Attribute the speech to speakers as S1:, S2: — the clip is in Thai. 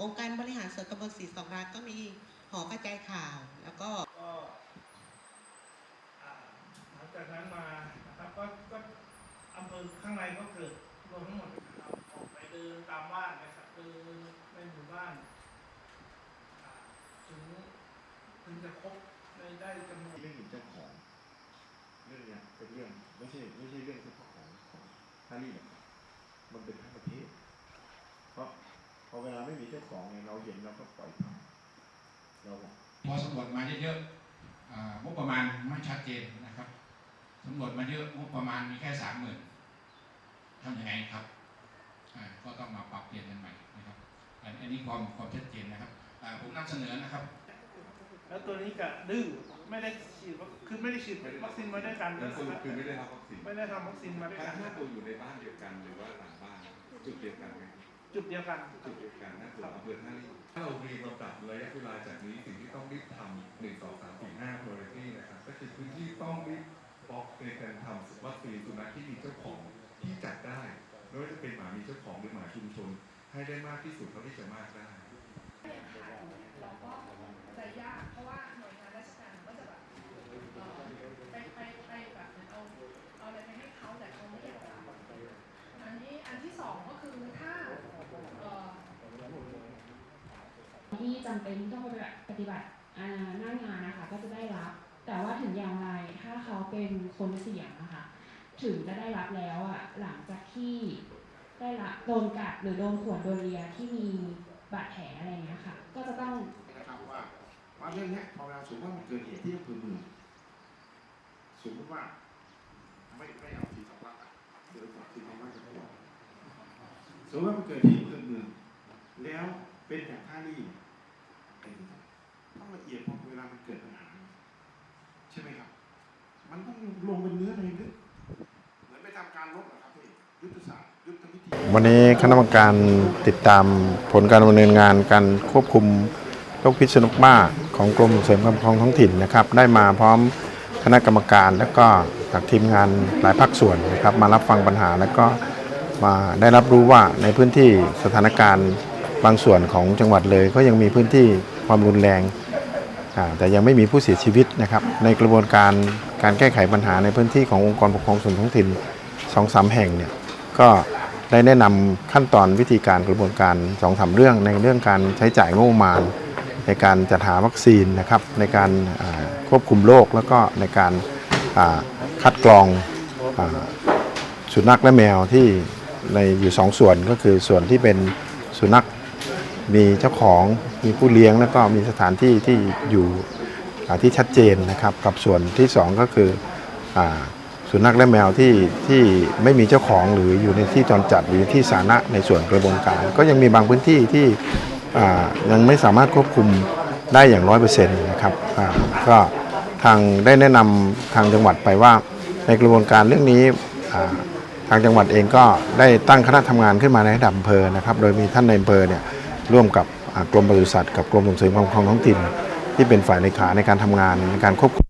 S1: องค์การบริหารส่วนตำบลศรีสองรักก็มีหอกระจายข่าว แล้วก็
S2: ก็อ่าหลังจากนั้นมานะครับก็ก็อำเภอข้างในก็เกิดรวมทั้งหมดนะครับออกไปเดินตามบ้านนะครับเดินในหมู่บ้านอ่าถึงถึงจะครบได้ได้จำนวน
S3: เรื่องเจ้าของเรื่องเนี้ยเป็นเรื่องไม่ใช่ไม่ใช่เรื่องเฉพาะของของท่านี่หรอกครับมันเป็นทั้งประเทศ เพราะพ อเวลาไม่มีเจ้าของเนี่ยเราเห็นเราก็ปล่อยผ่านเราบอก
S4: พอสำรวจมาเยอะๆอ่างบประมาณไม่ชัดเจนนะครับสำรวจมาเยอะงบประมาณมีแค่สามหมื่นทำยังไงครับอ่าก็ต้องมาปรับเปลี่ยนกันใหม่นะครับอันอันนี้ความความชัดเจนนะครับอ่าผมนำเสนอนะครับ
S2: แล้วตัวนี้ก็ดื้อไม่ได้ฉีดวัคคือไม่ได้ฉีดวัคซีนมาด้วยกัน
S5: นั่นคือคือไม่ได้รับวัคซีน
S2: ไม่ได้ทำวัคซีนมาด้วย
S5: ถ้า
S2: กัน
S5: ถ้าตัวอยู่ในบ้านเดียวกันหรือว่าหลังบ้านจุดเดียวกันไหม
S2: จุดเดียวกัน
S5: จุดเดียวกันนั่นคืออำเภอท่าลีถ้าเรามีลำดับระยะเวลาจากนี้สิ่งที่ต้องรีบทำหนึ่งสองสามสี่ห้า priority นะครับก็คือพื้นที่ต้องรีบบล็อกในการทำวัคซีนสุนัขที่มีเจ้าของที่จัดได้ไม่ว่าจะเป็นหมามีเจ้าของหรือหมาชุมชน ให้ได้มากที่สุดเท่าที่จะมากได้
S6: เราก็จะยากเพราะว่าหน่วยงานราชการก็จะแบบเอ่อไปไปไปแบบเหมือนเอาเอาอะไรไปให้เขาแต่เขาไม่อยากรับอันนี้อันที่สองก็คือถ้าเอ่อ
S7: ที่ จำเป็นต้องปฏิบัติหน้างานนะคะก็จะได้รับ แต่ว่าถึงอย่างไรถ้าเขาเป็นคนเสี่ยงนะคะถึงจะได้รับแล้วอะหลังจากที่ได้รับโดนกัดหรือโดนขวดโดนเลียที่มีบาดแผลอะไรเงี้ยค่ะก็จะต้อง
S8: นะครับว่าว่าเรื่องนี้พอเวลาสมมติว่ามันเกิดเหตุที่อำเภอเมืองสมมติว่าไม่ไม่เอาทีสองลักษณ์อะเดี๋ยวก่อนทีสองลักจะกลัวสมมติว่ามันเกิดที่อำเภอเมือง แล้วเป็นอย่างท่านี่ ต้องละเอียดพราะเวลามันเกิดปัญหาใช่ไหมครับ มันต้องลงเป็นเนื้อในลึกเหมือนไปทำการลบอะครับพี่ยุทธศาสตร์ยุทธวิธี
S9: วันนี้คณะกรรมการติดตามผลการดำเนินงานการควบคุมโรคพิษสุนัขบ้าของกรมเสริมความปกครองท้องถิ่นนะครับ ได้มาพร้อมคณะกรรมการและก็จากทีมงานหลายภาคส่วนนะครับ มารับฟังปัญหาแล้วก็มาได้รับรู้ว่าในพื้นที่สถานการณ์บางส่วนของจังหวัดเลย ก็ยังมีพื้นที่ ความรุนแรง แต่ยังไม่มีผู้เสียชีวิตนะครับ ในกระบวนการการแก้ไขปัญหาในพื้นที่ขององค์กรปกครองส่วนท้องถิ่นสองสามแห่งเนี่ยก็ได้แนะนำขั้นตอนวิธีการกระบวนการสองสามเรื่องในเรื่องการใช้จ่ายงบประมาณ ในการจัดหาวัคซีนนะครับ ในการควบคุมโรคแล้วก็ในการคัดกรองอสุนัขและแมวที่ในอยู่สองส่วนก็คือส่วนที่เป็นสุนัข มีเจ้าของมีผู้เลี้ยงแล้วก็มีสถานที่ที่อยู่ที่ชัดเจนนะครับ กับส่วนที่สองก็คืออสุนัขและแมวที่ที่ไม่มีเจ้าของหรืออยู่ในที่จรจัดหรือที่สาธารณะในส่วนกระบวนการ ก็ยังมีบางพื้นที่ที่ยังไม่สามารถควบคุมได้อย่างร้อยเปอร์เซ็นต์นะครับก็ทางได้แนะนำทางจังหวัดไปว่า ในกระบวนการเรื่องนี้ทางจังหวัดเองก็ได้ตั้งคณะทำงานขึ้นมาในระดับอำเภอนะครับ โดยมีท่านในอำเภอเนี่ย ร่วมกับกรมปศุสัตว์กับกรมส่งเสริมความคล่องท้องถิ่น ที่เป็นฝ่ายเลขาในการทำงานในการควบคุม